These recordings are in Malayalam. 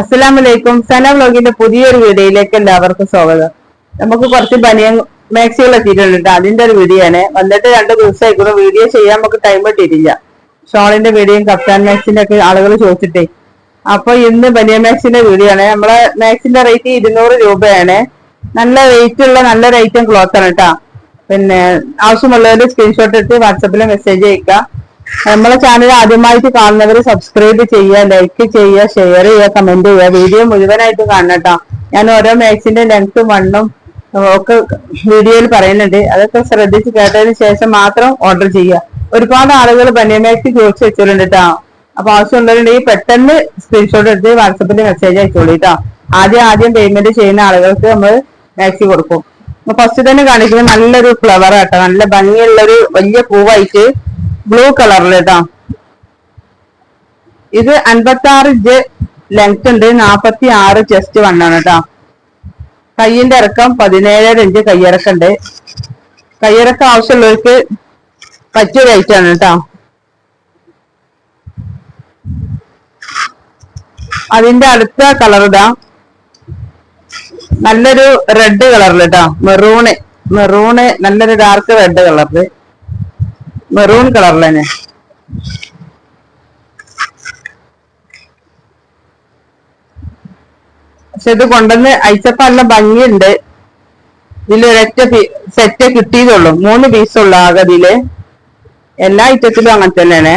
അസ്സലാമു അലൈക്കും സന വ്ലോഗിന്റെ പുതിയൊരു വീഡിയോയിലേക്ക് എല്ലാവർക്കും സ്വാഗതം. നമുക്ക് കുറച്ച് ബനിയൻ മാക്സികൾ എത്തിയിട്ടുണ്ട് ട്ടോ. അതിന്റെ ഒരു വീഡിയോ ആണ്. വന്നിട്ട് രണ്ട് ദിവസമായിക്കുന്നു വീഡിയോ ചെയ്യാൻ നമുക്ക് ടൈം കിട്ടിയിട്ടില്ല. ഷോളിന്റെ വീഡിയോയും കപ്താൻ മാക്സിന്റെ ഒക്കെ ആളുകൾ ചോദിച്ചിട്ടേ. അപ്പൊ ഇന്ന് ബനിയൻ മാക്സിന്റെ വീഡിയോ ആണ്. നമ്മളെ മാക്സിന്റെ റേറ്റ് ഇരുന്നൂറ് രൂപയാണ്. നല്ല റേറ്റ് ഉള്ള നല്ല റേറ്റും ക്ലോത്ത് ആണ് കേട്ടാ. പിന്നെ ആവശ്യമുള്ളവര് സ്ക്രീൻഷോട്ട് എടുത്ത് വാട്സപ്പിൽ മെസ്സേജ് അയക്കുക നമ്മളെ ചാനൽ ആദ്യമായിട്ട് കാണുന്നവർ സബ്സ്ക്രൈബ് ചെയ്യുക ലൈക്ക് ചെയ്യുക ഷെയർ ചെയ്യുക കമന്റ് ചെയ്യുക. വീഡിയോ മുഴുവനായിട്ട് കാണണം ഞാൻ ഓരോ മാക്സിന്റെ ലെങ്ത്തും വണ്ണും ഒക്കെ വീഡിയോയിൽ പറയുന്നുണ്ട്. അതൊക്കെ ശ്രദ്ധിച്ച് കേട്ടതിന് ശേഷം മാത്രം ഓർഡർ ചെയ്യുക. ഒരുപാട് ആളുകൾ ബനിയ മാക്സി ചോദിച്ചു വെച്ചിട്ടുണ്ട് കേട്ടോ അപ്പൊ ആവശ്യമുള്ളവരുണ്ടെങ്കിൽ പെട്ടെന്ന് സ്ക്രീൻഷോട്ട് എടുത്ത് വാട്സപ്പിൽ മെസ്സേജ് അയച്ചോളൂ കേട്ടോ ആദ്യം ആദ്യം പേയ്മെന്റ് ചെയ്യുന്ന ആളുകൾക്ക് നമ്മൾ മാക്സി കൊടുക്കും. ഫസ്റ്റ് തന്നെ കാണിക്കുന്നത് നല്ലൊരു ഫ്ലവർ ആട്ടോ നല്ല ഭംഗിയുള്ള ഒരു വലിയ പൂവായിട്ട് ബ്ലൂ കളറിൽ കേട്ടോ ഇത് അൻപത്തി ആറ് ഇഞ്ച് ലെങ്ത് ഉണ്ട്. നാപ്പത്തി ആറ് ചെസ്റ്റ് വണ്ണാണ് കേട്ടോ കയ്യിന്റെ ഇറക്കം പതിനേഴര ഇഞ്ച് കയ്യിറക്കം ഉണ്ട്. കയ്യിറക്കം ആവശ്യമുള്ളവർക്ക് പറ്റിയ റേറ്റ് ആണ് കേട്ടോ അതിന്റെ അടുത്ത കളർ ഇതാ. നല്ലൊരു റെഡ് കളറിൽ കേട്ടോ മെറൂണ് മെറൂണ് നല്ലൊരു ഡാർക്ക് റെഡ് കളറിൽ മെറൂൺ കളറിൽ തന്നെ. പക്ഷെ ഇത് കൊണ്ടുവന്ന് അയച്ചപ്പോ നല്ല ഭംഗിയുണ്ട്. ഇതിൽ ഒരൊറ്റ സെറ്റ് കിട്ടിയതുള്ളൂ മൂന്ന് പീസുള്ളൂ ആകെ ഇതിൽ. എല്ലാ ഐറ്റത്തിലും അങ്ങനെ തന്നെയാണ്.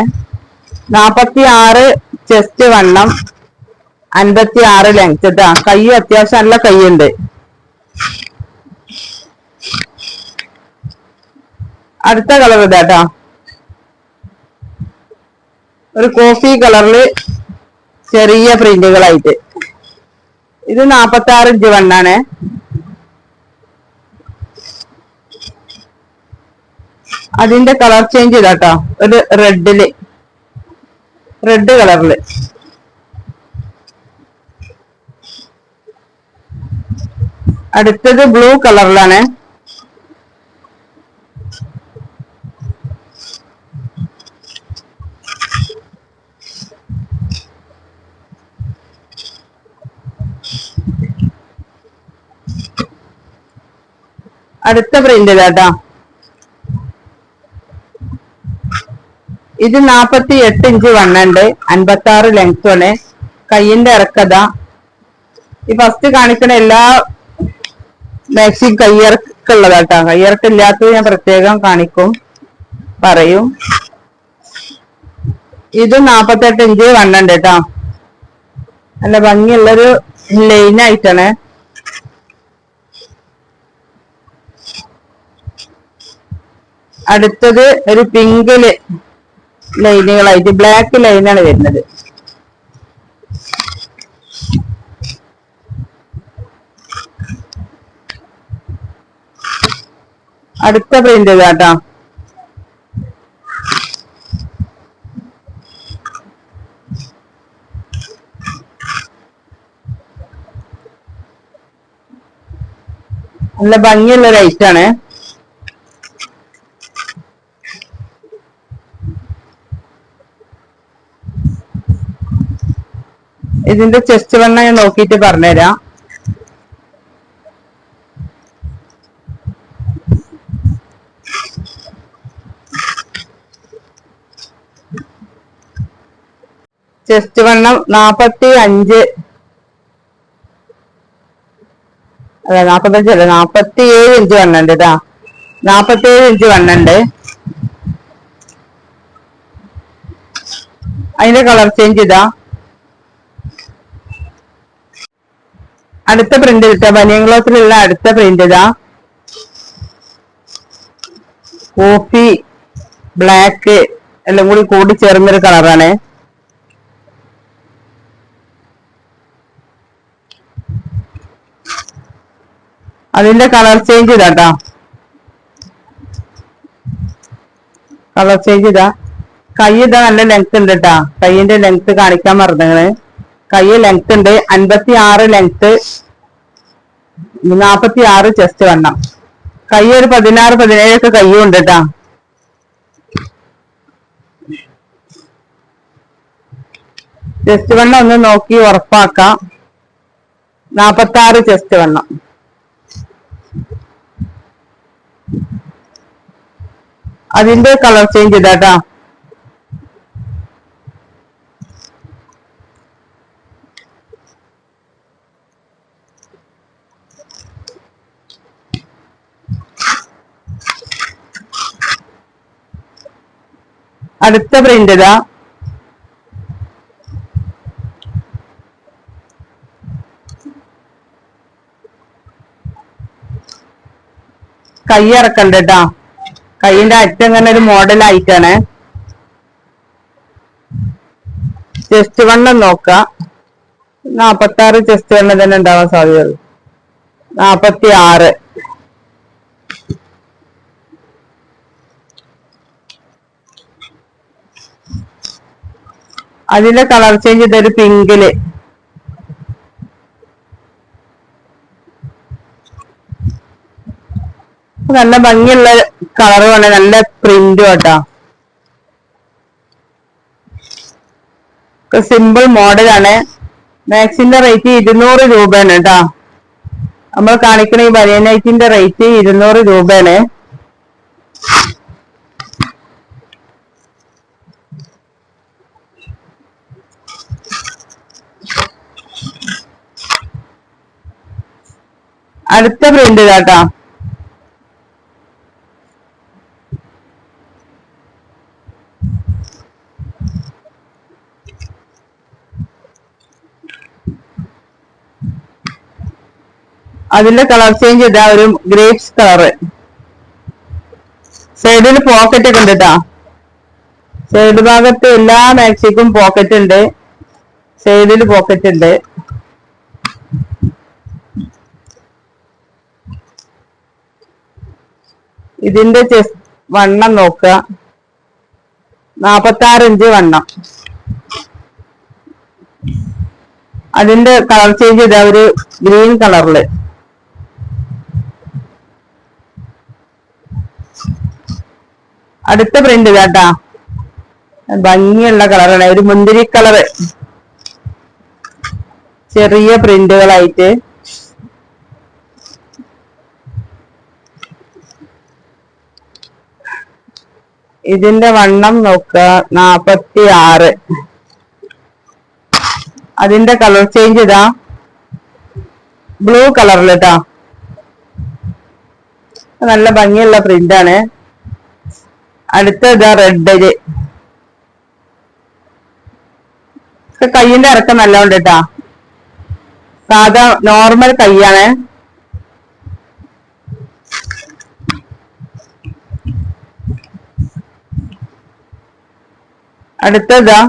നാപ്പത്തി ആറ് ചെസ്റ്റ് വണ്ണം അൻപത്തി ആറ് ലെങ്ത് ഇതാ കൈ അത്യാവശ്യം നല്ല കൈയുണ്ട്. അടുത്ത കളർ ഇതാട്ടോ. ഒരു കോഫി കളറിൽ ചെറിയ പ്രിന്റുകളായിട്ട്. ഇത് നാപ്പത്തി ആറ് ഇഞ്ച് വണ്ണാണ്. അതിന്റെ കളർ ചേഞ്ച് ചെയ്താട്ടോ. ഒരു റെഡിൽ. റെഡ് കളറിൽ. അടുത്തത് ബ്ലൂ കളറിലാണ്. അടുത്ത പ്രിന്റ് ഇതാട്ടാ ഇത് നാപ്പത്തി എട്ട് ഇഞ്ച് വണ്ണുണ്ട് അൻപത്തി ആറ് ലെങ്ത് ആണ്. കയ്യിന്റെ ഇറക്കത. ഈ ഫസ്റ്റ് കാണിക്കുന്ന എല്ലാ മാക്സിം കയ്യിറക്കുള്ളതാട്ടാ കയ്യിറക്കില്ലാത്തത് ഞാൻ പ്രത്യേകം കാണിക്കും പറയും. ഇത് നാപ്പത്തെട്ട് ഇഞ്ച് വണ്ണുണ്ട് കേട്ടോ നല്ല ഭംഗിയുള്ളൊരു ലൈൻ ആയിട്ടാണ്. അടുത്തത് ഒരു പിങ്കിൽ ലൈനുകളായിട്ട് ബ്ലാക്ക് ലൈനാണ് വരുന്നത്. അടുത്ത പ്രിന്റ് കേട്ടോ നല്ല ഭംഗിയുള്ള ഒരു ഐറ്റാണ് ഇതിന്റെ ചെസ്റ്റ് വണ്ണ ഞാൻ നോക്കിയിട്ട് പറഞ്ഞുതരാം. ചെസ്റ്റ് വണ്ണം നാപ്പത്തി അഞ്ച് അല്ല? നാപ്പത്തഞ്ചല്ല നാപ്പത്തി ഏഴ് ഇഞ്ച് വണ്ണുണ്ട് ഇതാ നാപ്പത്തി ഏഴ് ഇഞ്ച് വണ്ണുണ്ട് അതിന്റെ കളർ ചേഞ്ച് ഇതാ. അടുത്ത പ്രിന്റ് കിട്ടുക ബനിയൻ ക്ലോത്തിലുള്ള അടുത്ത പ്രിന്റ് ഇതാ. കോഫി ബ്ലാക്ക് എല്ലാം കൂടി കൂടി ചേർന്നൊരു കളറാണ് അതിന്റെ കളർ ചേഞ്ച് ഇതാട്ടോ കളർ ചേഞ്ച് ഇതാ. കൈ ഇതാ നല്ല ലെങ്ത് ഉണ്ട് കേട്ടാ കൈയിന്റെ ലെങ്ത് കാണിക്കാൻ മറന്നങ്ങൾ കൈ ലെങ്ത് ഉണ്ട്. അൻപത്തി ആറ് ലെങ്ത് നാപ്പത്തി ആറ് ചെസ്റ്റ് വണ്ണം. കൈ ഒരു പതിനാറ് പതിനേഴൊക്കെ കയ്യും ഉണ്ട് കേട്ടാ ചെസ്റ്റ് വണ്ണം ഒന്ന് നോക്കി ഉറപ്പാക്കാം. നാപ്പത്തി ആറ് ചെസ്റ്റ് വണ്ണം. അതിന്റെ കളർ ചേഞ്ച് ഇതാട്ടാ അടുത്ത പ്രിന്റ് ഇതാ. കൈ ഇറക്കണ്ട കേട്ടാ കൈയിന്റെ അറ്റം ഇങ്ങനെ ഒരു മോഡൽ ആയിട്ടാണ്. ചെസ്റ്റ് വണ്ണം നോക്ക. നാപ്പത്തി ആറ് ചെസ്റ്റ് വണ്ണം തന്നെ ഉണ്ടാവാൻ സാധ്യതയുള്ളൂ. നാപ്പത്തി ആറ് അതിന്റെ കളർ ചേഞ്ച് ഇതൊരു പിങ്കിൽ നല്ല ഭംഗിയുള്ള കളറുമാണ് നല്ല പ്രിന്റും കേട്ടോ സിമ്പിൾ മോഡലാണ് മാക്സിന്റെ റേറ്റ് ഇരുന്നൂറ് രൂപയാണ് കേട്ടോ നമ്മൾ കാണിക്കുന്ന ഈ ബനിയനൈറ്റിന്റെ റേറ്റ് ഇരുന്നൂറ് രൂപയാണ്. അടുത്ത പ്രിന്റ് ഇതാട്ടോ. അതിന്റെ കളർ ചേഞ്ച് ഇതാ ഒരു ഗ്രേപ്സ് കളറ് സൈഡിൽ പോക്കറ്റ് ഒക്കെ ഉണ്ട് കേട്ടാ സൈഡ് ഭാഗത്ത് എല്ലാ മാക്സിക്കും പോക്കറ്റ് ഉണ്ട്. സൈഡിൽ പോക്കറ്റ് ഉണ്ട്. ഇതിന്റെ ചെസ് വണ്ണം നോക്കുക. ഇഞ്ച് വണ്ണം. അതിന്റെ കളർ ചേഞ്ച് ഇതാ ഒരു ഗ്രീൻ കളറിൽ അടുത്ത പ്രിന്റ് കേട്ടാ ഭംഗിയുള്ള കളറാണ് ഒരു മുന്തിരി കളറ് ചെറിയ പ്രിന്റുകളായിട്ട് ഇതിന്റെ വണ്ണം നോക്കുക. നാപ്പത്തി ആറ് അതിന്റെ കളർ ചേഞ്ച് ഇതാ. ബ്ലൂ കളറിൽ കേട്ടാ നല്ല ഭംഗിയുള്ള പ്രിന്റ് ആണ്. അടുത്ത ഇതാ റെഡിൽ കയ്യിന്റെ ഇറക്കം നല്ലോണ്ട് കേട്ടാ സാധാ നോർമൽ കൈയാണ് അടുത്തതാ.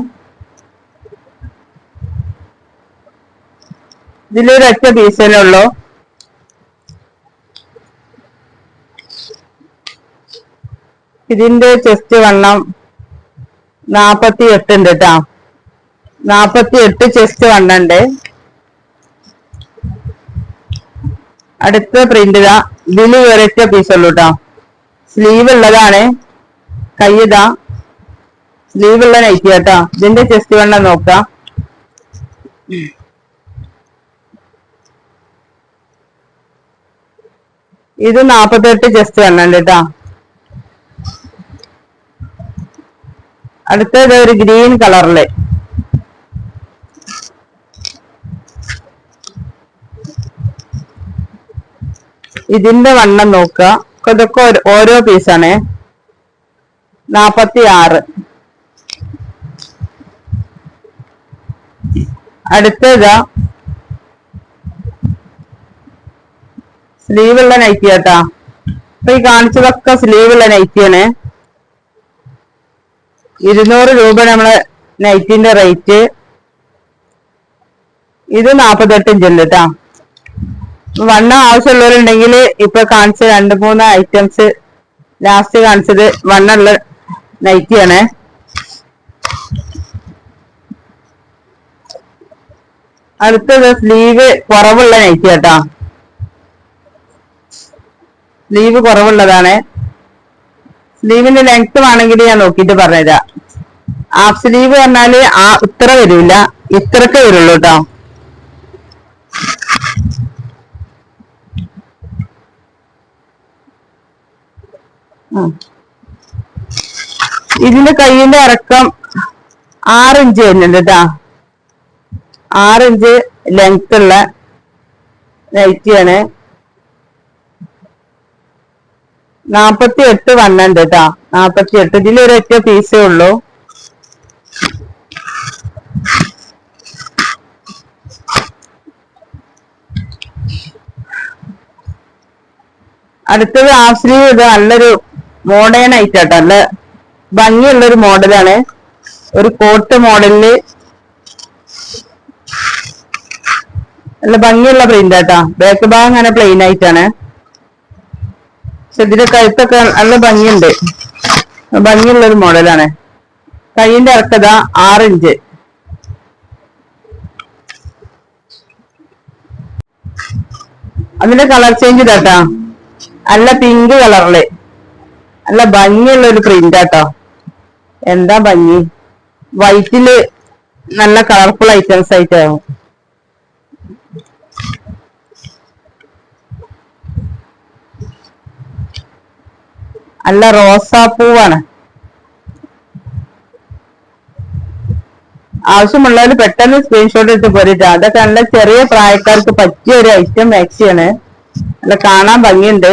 ഇതിലൊരൊറ്റ ഒറ്റ പീസേ ഉള്ളൂ. ഇതിന്റെ ചെസ്റ്റ് വണ്ണം നാപ്പത്തി എട്ട് ഉണ്ട് കേട്ടാ നാപ്പത്തി എട്ട് ചെസ്റ്റ് വണ്ണുണ്ട് അടുത്ത പ്രിന്റ് ഇതാ. ഇതിൽ വേറെ പീസ് ഉള്ളൂ കേട്ടോ സ്ലീവ് ഉള്ളതാണ്. കൈ ഇതാ. സ്ലീവ് ഉള്ള നൈറ്റി കേട്ടോ. ഇതിന്റെ ചെസ്റ്റ് വേണ്ട നോക്കാം. ഇത് നാപ്പത്തെട്ട് ചെസ്റ്റ് വേണ്ട കേട്ടോ അടുത്തത് ഒരു ഗ്രീൻ കളറിൽ. ഇതിന്റെ വണ്ണം നോക്കുക ഇതൊക്കെ ഓരോ പീസാണ് നാപ്പത്തി ആറ് അടുത്തതാ സ്ലീവ് ഉള്ള നൈറ്റി കേട്ടാ അപ്പൊ ഈ കാണിച്ചതൊക്കെ സ്ലീവ് ഉള്ള നൈറ്റിയാണ് ഇരുന്നൂറ് രൂപ നമ്മളെ നൈറ്റിന്റെ റേറ്റ് ഇത് നാപ്പത്തെട്ട് ഇഞ്ചുണ്ട് കേട്ടാ വണ്ണം ആവശ്യമുള്ളവരുണ്ടെങ്കിൽ ഇപ്പൊ കാണിച്ച രണ്ട് മൂന്ന് ഐറ്റംസ് ലാസ്റ്റ് കാണിച്ചത് വണ്ണുള്ള നൈറ്റിയാണ് അടുത്തത് സ്ലീവ് കുറവുള്ള നൈറ്റി കേട്ടോ. സ്ലീവ് കുറവുള്ളതാണ്. സ്ലീവിന്റെ ലെങ്ത് വേണമെങ്കിൽ ഞാൻ നോക്കിയിട്ട് പറഞ്ഞുതരാം. ഹാഫ് സ്ലീവ് പറഞ്ഞാൽ ആ ഇത്ര വരില്ല ഇത്രക്ക് വരുള്ളൂ കേട്ടോ ഇതിന്റെ കയ്യിന്റെ ഇറക്കം ആറ് ഇഞ്ച് വരുന്നുണ്ട് കേട്ടാ ആറ് ഇഞ്ച് ലെങ്ത് ഉള്ള നൈറ്റിയാണ് നാപ്പത്തി എട്ട് വണ്ണുണ്ട് കേട്ടാ നാപ്പത്തി എട്ട് ഇതിലൊരൊറ്റ പീസേ ഉള്ളൂ. അടുത്തത് ആശ്രീ ഇത് നല്ലൊരു മോഡേൺ ആയിട്ടാട്ടോ നല്ല ഭംഗിയുള്ള ഒരു മോഡലാണ് ഒരു കോട്ട് മോഡലിൽ നല്ല ഭംഗിയുള്ള പ്രിന്റ് ആട്ടാ. ബാക്ക് ഭാഗം അങ്ങനെ പ്ലെയിൻ ആയിട്ടാണ്. പക്ഷെ ഇതിന്റെ കഴുത്തൊക്കെ നല്ല ഭംഗിയുണ്ട്. ഭംഗിയുള്ള ഒരു മോഡലാണ് കൈയിന്റെ ഇറക്കത ആറ് ഇഞ്ച് അതിന്റെ കളർ ചേഞ്ച് ഇതാട്ടാ. നല്ല പിങ്ക് കളറിൽ നല്ല ഭംഗിയുള്ള ഒരു പ്രിന്റ് ആട്ടോ. എന്താ ഭംഗി? വൈറ്റിൽ നല്ല കളർഫുൾ ഐറ്റംസ് ആയിട്ടാവും. നല്ല റോസാപ്പൂവാണ് ആവശ്യമുള്ളവർ പെട്ടെന്ന് സ്ക്രീൻഷോട്ട് എടുത്ത് പോരിട്ടോ. അതൊക്കെ നല്ല ചെറിയ പ്രായക്കാർക്ക് പറ്റിയ ഒരു ഐറ്റം മാക്സിയാണ് നല്ല കാണാൻ ഭംഗിയുണ്ട്.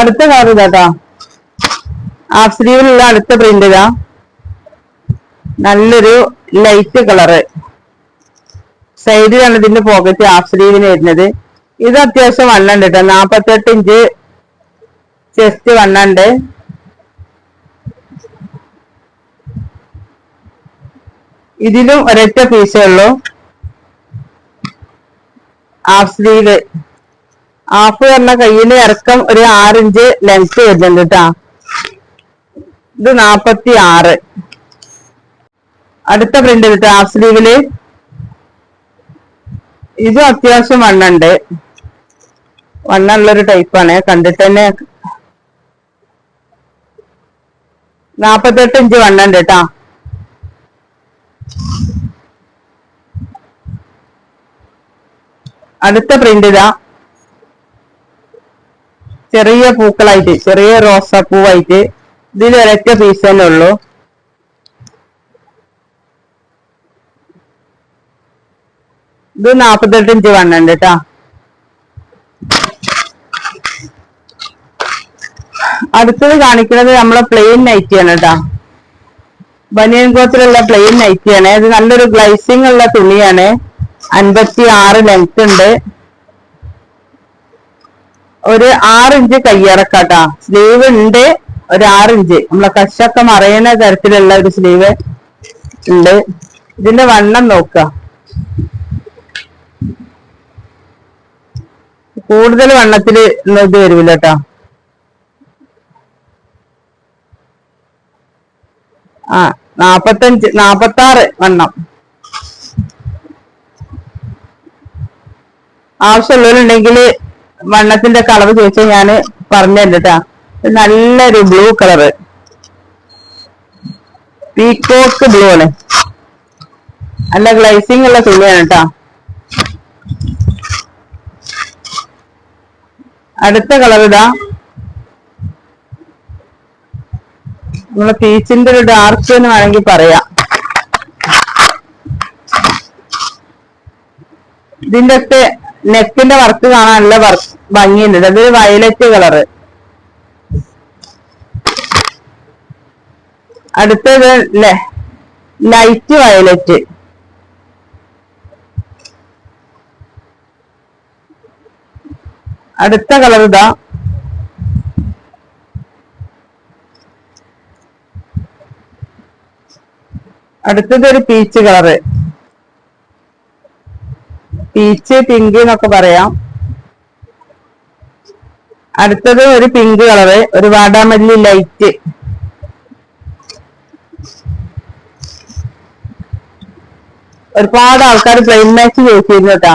അടുത്ത കളർ ഇതാട്ടോ ഹാഫ് സ്ലീവിലുള്ള അടുത്ത പ്രിന്റ് ഇതാ. നല്ലൊരു ലൈറ്റ് കളറ് സൈഡിലാണ് ഇതിന്റെ പോക്കറ്റ് ഹാഫ് സ്ലീവിന് വരുന്നത്. ഇത് അത്യാവശ്യം വണ്ണുണ്ട് കേട്ടോ നാപ്പത്തെട്ട് ഇഞ്ച് ചെസ്റ്റ് വണ്ണുണ്ട്. ഇതിലും ഒരൊറ്റ പീസേ ഉള്ളൂ. ഹാഫ് സ്ലീവ് ഹാഫ് പറഞ്ഞ കയ്യിൽ ഇറക്കം ഒരു ആറിഞ്ച് ലെങ്ത് വരുന്നുണ്ട് കേട്ടാ ഇത് നാപ്പത്തി ആറ് അടുത്ത പ്രിന്റ് കിട്ടും ഹാഫ് സ്ലീവിൽ ഇതും അത്യാവശ്യം വണ്ണുണ്ട്. വണ്ണുള്ളൊരു ടൈപ്പാണ് കണ്ടിട്ട് തന്നെ നാപ്പത്തെട്ട് ഇഞ്ച് വണ്ണുണ്ട് കേട്ടാ അടുത്ത പ്രിന്റ് ഇതാ. ചെറിയ പൂക്കളായിട്ട് ചെറിയ റോസാപ്പൂവായിട്ട്. ഇതിൽ ഒരൊറ്റ പീസ് തന്നെ ഉള്ളൂ. ഇത് നാപ്പത്തെട്ട് ഇഞ്ച് വണ്ണുണ്ട് കേട്ടാ അടുത്തത് കാണിക്കുന്നത് നമ്മളെ പ്ലെയിൻ നൈറ്റിയാണ് കേട്ടാ ബനിയൻ കോത്തിലുള്ള പ്ലെയിൻ നൈറ്റിയാണ് ഇത് നല്ലൊരു ഗ്ലൈസിംഗ് ഉള്ള തുണിയാണ്. അൻപത്തി ആറ് ലെങ്ത് ഉണ്ട്. ഒരു ആറ് ഇഞ്ച് കയ്യിറക്കാട്ടാ സ്ലീവ് ഉണ്ട്. ഒരു ആറ് ഇഞ്ച്. നമ്മളെ കശൊക്കെ മറയുന്ന തരത്തിലുള്ള ഒരു സ്ലീവ് ഉണ്ട്. ഇതിന്റെ വണ്ണം നോക്കുക. കൂടുതൽ വെള്ളത്തിൽ ഇത് വരില്ല കേട്ടോ ആ നാപ്പത്തഞ്ച് നാപ്പത്താറ് വണ്ണം. ആവശ്യമുള്ളവരുണ്ടെങ്കിൽ വണ്ണത്തിന്റെ കളർ ചോദിച്ചാൽ ഞാൻ പറഞ്ഞുതരണ്ട് കേട്ടാ ഇത് നല്ലൊരു ബ്ലൂ കളറ്. പീക്കോക്ക് ബ്ലൂ ആണ്. നല്ല ഗ്ലൈസിംഗ് ഉള്ള തുണിയാണ് കേട്ടാ അടുത്ത കളർ ഇതാ. നമ്മളെ പീച്ചിന്റെ ഒരു ഡാർക്ക് എന്ന് വേണമെങ്കിൽ പറയാം. ഇതിന്റെ ഒക്കെ നെക്കിന്റെ വർക്ക് കാണാൻ നല്ല വർക്ക് ഭംഗിയുണ്ട്. അതൊരു വയലറ്റ് കളറ് അടുത്തത് ലൈറ്റ് വയലറ്റ് അടുത്ത കളർ ഇതാ. അടുത്തത് ഒരു പീച്ച് കളറ് പീച്ച് പിങ്ക് എന്നൊക്കെ പറയാം. അടുത്തത് ഒരു പിങ്ക് കളറ് ഒരു വാടാമല്ലി ലൈറ്റ് ഒരുപാട് ആൾക്കാർ പ്ലെയിൻ മാച്ച് ചോദിച്ചിരുന്നു കേട്ടാ.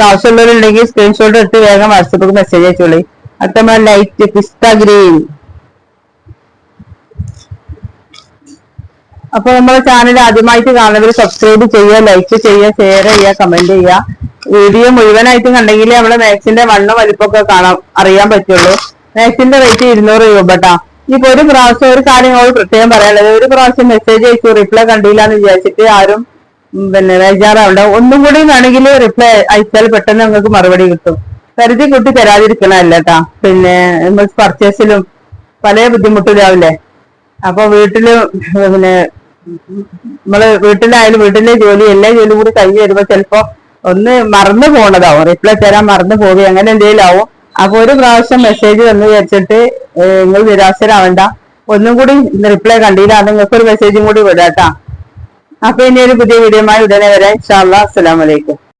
ഒക്കെ ആവശ്യമുള്ളവരുണ്ടെങ്കിൽ സ്ക്രീൻഷോട്ട് എടുത്ത് വേഗം വാട്സപ്പിൽ മെസ്സേജ് അയച്ചോളി. അടുത്ത ലൈറ്റ് പിസ്ത ഗ്രീൻ അപ്പൊ നമ്മുടെ ചാനൽ ആദ്യമായിട്ട് കാണുന്നവർ സബ്സ്ക്രൈബ് ചെയ്യുക ലൈക്ക് ചെയ്യുക ഷെയർ ചെയ്യുക കമന്റ് ചെയ്യുക. വീഡിയോ മുഴുവനായിട്ട് കണ്ടെങ്കിൽ നമ്മുടെ മാക്സിന്റെ വണ്ണം വലിപ്പമൊക്കെ കാണാൻ അറിയാൻ പറ്റുള്ളൂ. മാക്സിന്റെ റേറ്റ് ഇരുന്നൂറ് രൂപ കേട്ടാ ഇപ്പൊ ഒരു പ്രാവശ്യം ഒരു കാര്യങ്ങളോട് പ്രത്യേകം പറയാനുള്ളത്. ഒരു പ്രാവശ്യം മെസ്സേജ് അയച്ചു റിപ്ലൈ കണ്ടില്ല എന്ന് വിചാരിച്ചിട്ട് ആരും പിന്നെ ബേജാറാവണ്ട. ഒന്നും കൂടി വേണമെങ്കിൽ റിപ്ലൈ അയച്ചാൽ പെട്ടെന്ന് നിങ്ങൾക്ക് മറുപടി കിട്ടും. കരുതി കുട്ടി തരാതിരിക്കണല്ല കേട്ടാ പിന്നെ നമ്മൾ പർച്ചേസിലും പല ബുദ്ധിമുട്ടിലാവില്ലേ അപ്പൊ വീട്ടിൽ പിന്നെ നമ്മൾ വീട്ടിലായാലും വീട്ടിലെ ജോലി എല്ലാ ജോലിയും കൂടി കഴിഞ്ഞ് വരുമ്പോ ചിലപ്പോ ഒന്ന് മറന്നു പോണതാവും. റിപ്ലൈ തരാൻ മറന്നു പോവുക അങ്ങനെ എന്തെങ്കിലും ആവും. അപ്പൊ ഒരു പ്രാവശ്യം മെസ്സേജ് വന്ന് വിചാരിച്ചിട്ട് നിങ്ങൾ നിരാശരാവണ്ട. ഒന്നും കൂടി റിപ്ലൈ കണ്ടില്ല നിങ്ങൾക്ക് ഒരു മെസ്സേജും കൂടി വിടാട്ടാ. അപ്പൊ ഇനി ഒരു പുതിയ വീഡിയോമായി ഉടനെ വരാം. ഇൻഷാല്ലാ അസ്സലാമലൈക്കും